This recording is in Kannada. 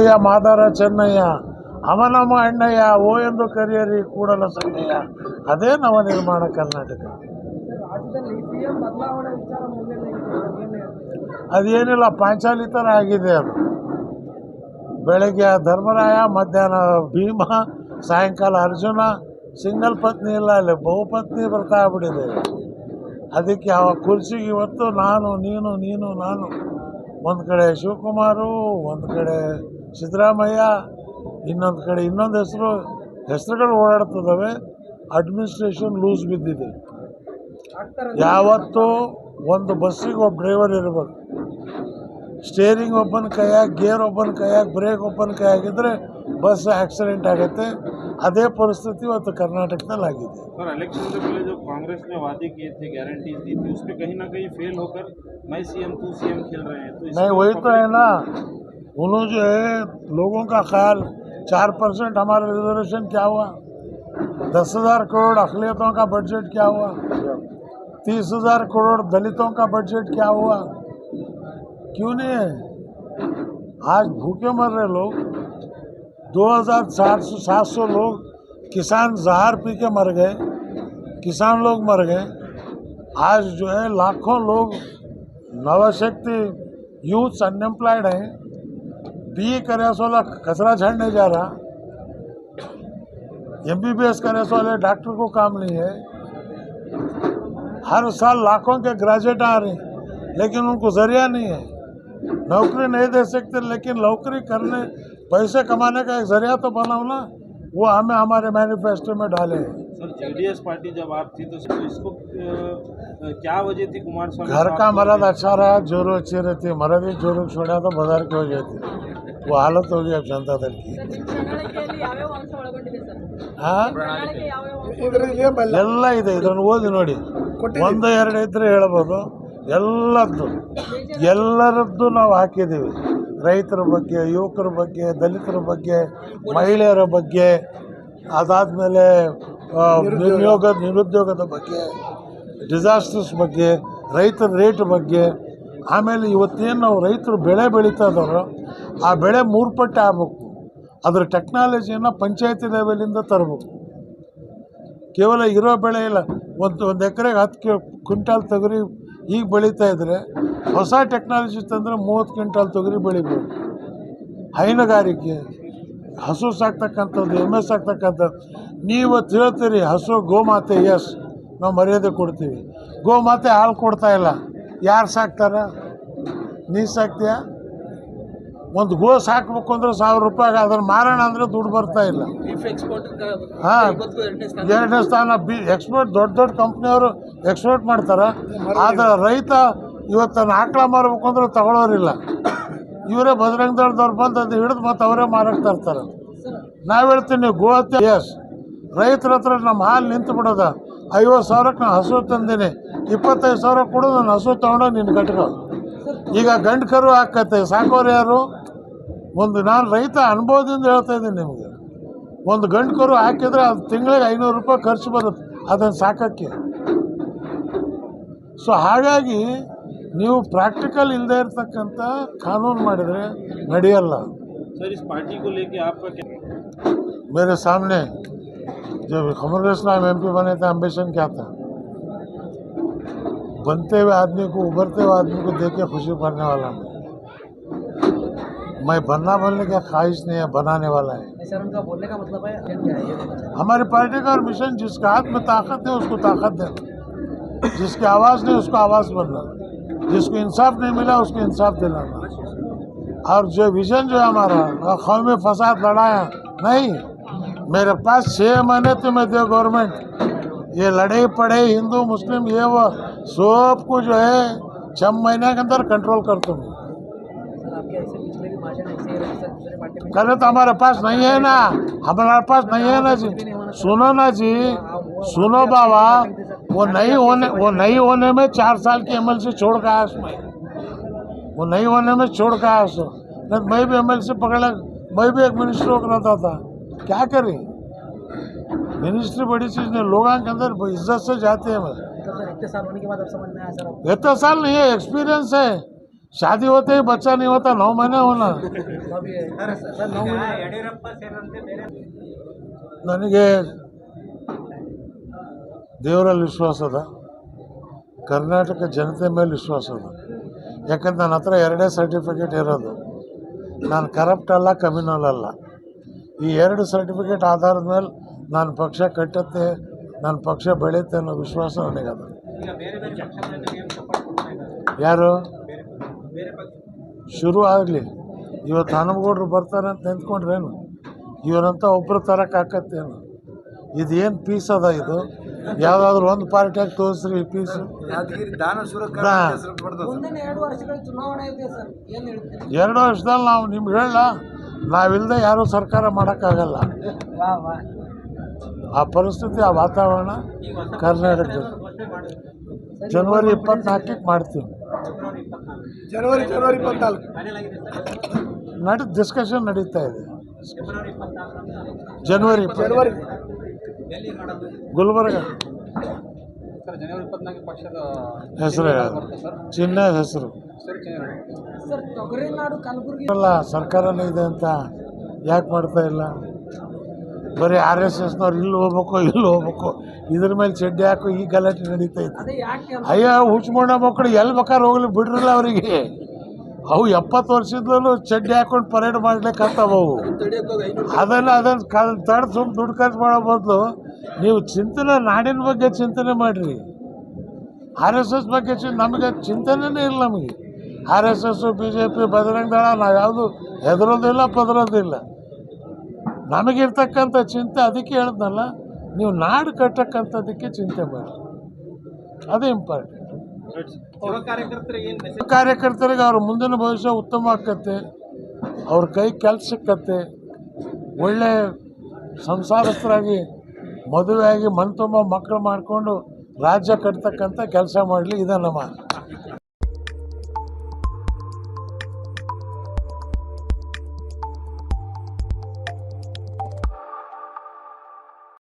ಸಿದ್ದಯ್ಯ ಮಾದಾರ ಚೆನ್ನಯ್ಯ, ಅವನಮ್ಮ ಅಣ್ಣಯ್ಯ, ಓ ಎಂದು ಕರೆಯರಿ ಕೂಡಲ ಸಂಗಯ್ಯ, ಅದೇ ನವ ನಿರ್ಮಾಣ ಕರ್ನಾಟಕ? ಅದೇನಿಲ್ಲ ಪಾಂಚಾಲಿ ಥರ ಆಗಿದೆ ಅದು. ಬೆಳಗ್ಗೆ ಧರ್ಮರಾಯ, ಮಧ್ಯಾಹ್ನ ಭೀಮ, ಸಾಯಂಕಾಲ ಅರ್ಜುನ, ಸಿಂಗಲ್ ಪತ್ನಿ ಇಲ್ಲ, ಅಲ್ಲಿ ಬಹುಪತ್ನಿ ಬರ್ತಾ ಆಗ್ಬಿಟ್ಟಿದೆ. ಅದಕ್ಕೆ ಆ ಕುರ್ಚಿಗೆ ಇವತ್ತು ನಾನು, ನೀನು ನೀನು, ನಾನು. ಒಂದು ಕಡೆ ಶಿವಕುಮಾರು, ಒಂದು ಕಡೆ ಸಿದ್ದರಾಮಯ್ಯ ಇನ್ನೊಂದು ಕಡೆ ಇನ್ನೊಂದು ಹೆಸರು ಹೆಸರುಗಳು ಓಡಾಡ್ತಿದ್ದಾವೆ ಅಡ್ಮಿನಿಸ್ಟ್ರೇಷನ್ ಲೂಸ್ ಬಿದ್ದಿದೆ ಆಗ್ತಾರ ಯಾವತ್ತೂ ಒಂದು ಬಸ್ಸಿಗೆ ಒಬ್ಬ ಡ್ರೈವರ್ ಇರಬೇಕು ಸ್ಟೇರಿಂಗ್ ಒಬ್ಬನ ಕೈಯಾಗ ಗೇರ್ ಒಬ್ಬನ ಕೈಯಾಗ ಬ್ರೇಕ್ ಒಬ್ಬನ ಕೈಯಾಗಿದ್ದರೆ ಬಸ್ ಆಕ್ಸಿಡೆಂಟ್ ಆಗುತ್ತೆ ಅದೇ ಪರಿಸ್ಥಿತಿ ಇವತ್ತು ಕರ್ನಾಟಕದಲ್ಲಿ ಆಗಿದೆ सर इलेक्शन से पहले जो कांग्रेस ने वादे किए थे गारंटीज दी थी उसमें कहीं ना कहीं फेल होकर मैं सीएम तू सीएम खेल रहे हैं तो इसके नहीं वही तो ऊपर है ना उन्होंने जो है, लोगों का ख्याल, चार परसेंट हमारा रिजर्वेशन क्या हुआ? दस हज़ार करोड़ अखिलियतों का बजट क्या हुआ? तीस हज़ार करोड़ दलितों का बजट क्या हुआ? क्यों नहीं है? आज भूखे मर रहे लोग, दो हज़ार चार सौ, सात सौ लोग किसान जहर पी के मर गए, किसान लोग मर गए। आज जो है, लाखों लोग नवशक्ति यूथ अनएम्प्लॉयड हैं। बी करे वाला कचरा झाड़ने जा रहा। एम बी बी एस करे वाले डॉक्टर को काम नहीं है। हर साल लाखों के ग्रेजुएट आ रहे हैं लेकिन उनको ज़रिया नहीं है। नौकरी नहीं दे सकते लेकिन नौकरी करने पैसे कमाने का एक ज़रिया तो बनाओ ना वो हमें हमारे मैनिफेस्टो में डाले हैं। सर जेडीएस पार्टी जब आप थी तो इसको क्या वजह थी कुमार स्वामी? घर का मर्द अच्छा रहा जोरो अच्छी रहती मरद ही जोरो छोड़ा तो बाज़ार की हो जाती वो हालत होगी अब जनता दल की ಪ್ರಣಾಳಿಕೆಯಲ್ಲಿ ಯಾವ್ಯಾವ ಅಂಶ ಒಳಗೊಂಡಿದೆ ಸರ್ हाँ ಪ್ರಣಾಳಿಕೆ ಯಾವ್ಯಾವ ಅಂಶ ಇದರಲ್ಲಿ ಏನ್ ಬಲ್ಲ ಎಲ್ಲ ಇದೆ ಇದನ್ನು ಓದಿ ನೋಡಿ ಒಂದು ಎರಡು ಇದ್ರೆ ಹೇಳ್ಬೋದು ಎಲ್ಲದ್ದು ಎಲ್ಲರದ್ದು ನಾವು ಹಾಕಿದ್ದೀವಿ ರೈತರ ಬಗ್ಗೆ ಯುವಕರ ಬಗ್ಗೆ ದಲಿತರ ಬಗ್ಗೆ ಮಹಿಳೆಯರ ಬಗ್ಗೆ ಅದಾದಮೇಲೆ ನಿರುದ್ಯೋಗ ನಿರುದ್ಯೋಗದ ಬಗ್ಗೆ ಡಿಸಾಸ್ಟರ್ಸ್ ಬಗ್ಗೆ ರೈತರ ರೇಟ್ ಬಗ್ಗೆ ಆಮೇಲೆ ಇವತ್ತೇನು ನಾವು ರೈತರು ಬೆಳೆ ಬೆಳೀತಾ ಇದ್ದಾರೋ ಆ ಬೆಳೆ ಮೂರು ಪಟ್ಟು ಆಗಬೇಕು. ಅದರ ಟೆಕ್ನಾಲಜಿಯನ್ನು ಪಂಚಾಯತಿ ಲೆವೆಲಿಂದ ತರಬೇಕು. ಕೇವಲ ಇರೋ ಬೆಳೆ ಇಲ್ಲ, ಒಂದು ಒಂದು ಎಕರೆಗೆ ಹತ್ತು ಕ್ವಿಂಟಾಲ್ ತೊಗರಿ ಈಗ ಬೆಳೀತಾ ಇದ್ದರೆ ಹೊಸ ಟೆಕ್ನಾಲಜಿ ತಂದರೆ ಮೂವತ್ತು ಕ್ವಿಂಟಾಲ್ ತೊಗರಿ ಬೆಳಿಬೋದು. ಹೈನುಗಾರಿಕೆ, ಹಸು ಸಾಕ್ತಕ್ಕಂಥದ್ದು, ಎಮ್ಮೆ ಸಾಕ್ತಕ್ಕಂಥದ್ದು ನೀವು ಹೇಳ್ತೀರಿ ಹಸು, ಗೋಮಾತೆ ಎಸ್ ನಾವು ಮರ್ಯಾದೆ ಕೊಡ್ತೀವಿ. ಗೋಮಾತೆ ಹಾಲು ಕೊಡ್ತಾ ಇಲ್ಲ. ಯಾರು ಸಾಕ್ತಾರ? ನೀ ಸಾಕ್ತೀಯ? ಒಂದು ಗೋ ಸಾಕ್ಬೇಕು ಅಂದ್ರೆ ಸಾವಿರ ರೂಪಾಯಿ ಅದನ್ನು ಮಾರೋಣ ಅಂದರೆ ದುಡ್ಡು ಬರ್ತಾ ಇಲ್ಲ. ಹಾಂ. ಎರಡನೇ ಸ್ಥಾನ. ಬಿ ಎಕ್ಸ್ಪೋರ್ಟ್ ದೊಡ್ಡ ದೊಡ್ಡ ಕಂಪ್ನಿಯವರು ಎಕ್ಸ್ಪೋರ್ಟ್ ಮಾಡ್ತಾರೆ. ಆದರೆ ರೈತ ಇವತ್ತು ಆಕಳ ಮಾರಬೇಕು ಅಂದ್ರೆ ತಗೊಳ್ಳೋರಿಲ್ಲ ಇವರೇ ಬಜರಂಗ ದಳದವ್ರು ಬಂದು ಅದು ಹಿಡಿದು ಮತ್ತು ಅವರೇ ಮಾರಾಟ ತರ್ತಾರೆ. ನಾವು ಹೇಳ್ತೀನಿ ಗೋ ಹತ್ಯೆ ಎಸ್ ರೈತರ ಹತ್ರ ನಮ್ಮ ಹಾಲು ನಿಂತು ಬಿಡೋದ ಐವತ್ತು ಸಾವಿರಕ್ಕೆ ನಾನು ಹಸು ತಂದೀನಿ ಇಪ್ಪತ್ತೈದು ಸಾವಿರ ಕೊಡು ನಾನು ಹಸು ತೊಗೊಂಡು ನಿನ್ನ ಕಟ್ಕೊ ಈಗ ಗಂಡು ಕರು ಹಾಕತ್ತೆ ಸಾಕೋರು ಯಾರು ಒಂದು ನಾನು ರೈತ ಅನುಭವದಿಂದ ಹೇಳ್ತಾ ಇದ್ದೀನಿ ನಿಮಗೆ ಒಂದು ಗಂಡು ಕರು ಹಾಕಿದ್ರೆ ಅದು ತಿಂಗಳಿಗೆ ಐನೂರು ರೂಪಾಯಿ ಖರ್ಚು ಬರುತ್ತೆ ಅದನ್ನು ಸಾಕೋಕ್ಕೆ ಸೊ ಹಾಗಾಗಿ ನೀವು ಪ್ರಾಕ್ಟಿಕಲ್ ಇಲ್ಲದೆ ಇರ್ತಕ್ಕಂಥ ಕಾನೂನು ಮಾಡಿದರೆ ನಡೆಯಲ್ಲ सर इस पार्टी को लेके आपका क्या मेरे सामने जब कांग्रेस नाम एम पी बने थे एम्बिशन क्या था? बनते हुए आदमी को उभरते हुए आदमी को देख के खुशी करने वाला मैं मैं बनना बनने का ख्वाहिश नहीं है बनाने वाला है। सर उनका बोलने का मतलब है हमारी पार्टी का और मिशन जिसके हाथ में ताकत है उसको ताकत देना। जिसकी आवाज़ नहीं उसको आवाज़ बनना। जिसको इंसाफ नहीं मिला उसको इंसाफ दिलाना। और जो विजन जो है हमारा कौमी फसाद लड़ाया नहीं। मेरे पास छः महीने थे मैं दे गवर्नमेंट ये लड़े पड़े हिंदू मुस्लिम ये वो सबको जो है छः महीने के अंदर कंट्रोल कर हैं। ही में? करे तो हमारे पास नहीं है ना। हमारे पास नहीं है ना जी। सुनो ना जी सुनो बाबा वो नहीं होने वो नहीं होने में चार साल की एमएलसी छोड़ का आया उसमें। वो नहीं होने में छोड़ का उसको तो मैं भी एमएलसी पकड़ा मैं भी एक मिनिस्टर को रहता था। क्या करें मिनिस्ट्री बड़ी चीज़ नहीं लोगों के अंदर इज्जत से जाते हैं मैं मतलब सर इतने साल होने के बाद अब समझ में आया सर आपको इतना साल नहीं है एक्सपीरियंस है शादी होते ही बच्चा नहीं होता नौ महीने होना ಅಭಿ ಸರ್ ನಾವು ನನಗೆ ದೇವರಲ್ಲಿ ವಿಶ್ವಾಸ ಅದ ಕರ್ನಾಟಕ ಜನತೆ ಮೇಲೆ ವಿಶ್ವಾಸ ಅದ ಯಾಕಂದ್ರೆ ನನ್ನ ಹತ್ರ ಎರಡೇ ಸರ್ಟಿಫಿಕೇಟ್ ಇರೋದು ನಾನು ಕರಪ್ಟ್ ಅಲ್ಲ ಕಮ್ಯುನಲ್ ಅಲ್ಲ ಈ ಎರಡು ಸರ್ಟಿಫಿಕೇಟ್ ಆಧಾರದ ಮೇಲೆ ನಾನು ಪಕ್ಷ ಕಟ್ಟತ್ತೆ ನನ್ನ ಪಕ್ಷ ಬೆಳೆಯುತ್ತೆ ಅನ್ನೋ ವಿಶ್ವಾಸ ನನಗದ. ಯಾರು? ಶುರು ಆಗಲಿ. ಇವತ್ತು ಹನುಮಗೌಡರು ಬರ್ತಾರೆ ಅಂತ ನಿಂತ್ಕೊಂಡ್ರೇನು ಇವರಂತ ಒಬ್ಬರು ತರೋಕ್ಕಾಕತ್ತೇನು ಇದೇನು ಪೀಸ್ ಅದ ಇದು? ಯಾವುದಾದ್ರೂ ಒಂದು ಪಾರ್ಟಿಯಾಗಿ ತೋರಿಸ್ರಿ ಈ ಪೀಸ್ ಯಾದಗಿರಿ ದಾನಶೂರ ನಾ. ಮುಂದಿನ ಎರಡು ವರ್ಷಗಳ ಚುನಾವಣೆ ಇದೆ ಸರ್. ಏನು ಹೇಳ್ತೀರಿ? ಎರಡು ವರ್ಷದಲ್ಲಿ ನಾವು ನಿಮ್ಗೆ ಹೇಳ ನಾವಿಲ್ಲದೆ ಯಾರೂ ಸರ್ಕಾರ ಮಾಡೋಕ್ಕಾಗಲ್ಲ. ವಾ ವಾ ಆ ಪರಿಸ್ಥಿತಿ ಆ ವಾತಾವರಣ ಕರ್ನಾಟಕ ಜನವರಿ ಇಪ್ಪತ್ನಾಲ್ಕಕ್ಕೆ ಮಾಡ್ತೀವಿ. ಜನವರಿ ಜನವರಿ ಇಪ್ಪತ್ನಾಲ್ಕು. ನಡೆ ಡಿಸ್ಕಷನ್ ನಡೀತಾ ಇದೆ. ಜನವರಿ ಜನವರಿ. ಗುಲ್ಬರ್ಗ. ಹೆಸರು ಚಿನ್ನ ಹೆಸರು. ಸರ್ ತೊಗರಿನಾಡು ಕಲಬುರಗಿ ಅಲ್ಲ ಸರ್ಕಾರನೇ ಇದೆ ಅಂತ ಯಾಕೆ ಮಾಡ್ತಾ ಇಲ್ಲ? ಬರೀ ಆರ್ ಎಸ್ ಎಸ್ನವ್ರು ಇಲ್ಲಿ ಹೋಗ್ಬೇಕು ಇಲ್ಲಿ ಹೋಗ್ಬೇಕು. ಇದ್ರ ಮೇಲೆ ಚಡ್ಡಿ ಹಾಕು ಈ ಗಲಾಟೆ ನಡೀತಾ ಇತ್ತು ಅಯ್ಯೋ ಹುಚ್ಮಣ್ಣ ಮಕ್ಕಳು ಎಲ್ಲಿ ಬೇಕಾದ್ರೆ ಹೋಗ್ಲಿ ಬಿಡ್ರಲ್ಲ ಅವರಿಗೆ. ಅವು ಎಪ್ಪತ್ತು ವರ್ಷದಲ್ಲೂ ಚಡ್ಡಿ ಹಾಕೊಂಡು ಪರೇಡ್ ಮಾಡ್ಲಿಕ್ಕೆ ಅವು. ಅದನ್ನು ಅದನ್ನು ಕಲ್ ತಡ ಸುಮ್ಮನೆ ದುಡ್ಡು ಖರ್ಚು ಮಾಡೋ ಬದಲು ನೀವು ಚಿಂತನೆ ನಾಡಿನ ಬಗ್ಗೆ ಚಿಂತನೆ ಮಾಡಿರಿ. ಆರ್ ಎಸ್ ಎಸ್ ಬಗ್ಗೆ ನಮಗೆ ಚಿಂತನೆನೇ ಇಲ್ಲ ನಮಗೆ. ಆರ್ ಎಸ್ ಎಸ್ಸು ಬಿ ಜೆ ಪಿ ಬಜರಂಗ ದಳ ನಾವು ಯಾವುದು ಹೆದರೋದಿಲ್ಲ ಪದರೋದಿಲ್ಲ. ನಮಗಿರ್ತಕ್ಕಂಥ ಚಿಂತೆ ಅದಕ್ಕೆ ಹೇಳಿದ್ನಲ್ಲ ನೀವು ನಾಡು ಕಟ್ಟಕ್ಕಂಥದ್ದಕ್ಕೆ ಚಿಂತೆ ಮಾಡಿ. ಅದು ಇಂಪಾರ್ಟೆಂಟ್ ಕಾರ್ಯಕರ್ತರಿಗೆ ಅವ್ರ ಮುಂದಿನ ಭವಿಷ್ಯ ಉತ್ತಮ ಆಕತ್ತೆ ಅವ್ರ ಕೈ ಕೆಲಸ ಸಿಕ್ಕತ್ತೆ. ಒಳ್ಳೆ ಸಂಸಾರಸ್ಥರಾಗಿ ಮದುವೆಯಾಗಿ ಮನ್ ತುಂಬ ಮಕ್ಕಳು ಮಾಡಿಕೊಂಡು ರಾಜ್ಯ ಕಟ್ತಕ್ಕಂಥ ಕೆಲಸ ಮಾಡಲಿ ಇದೆ ನಮ್ಮ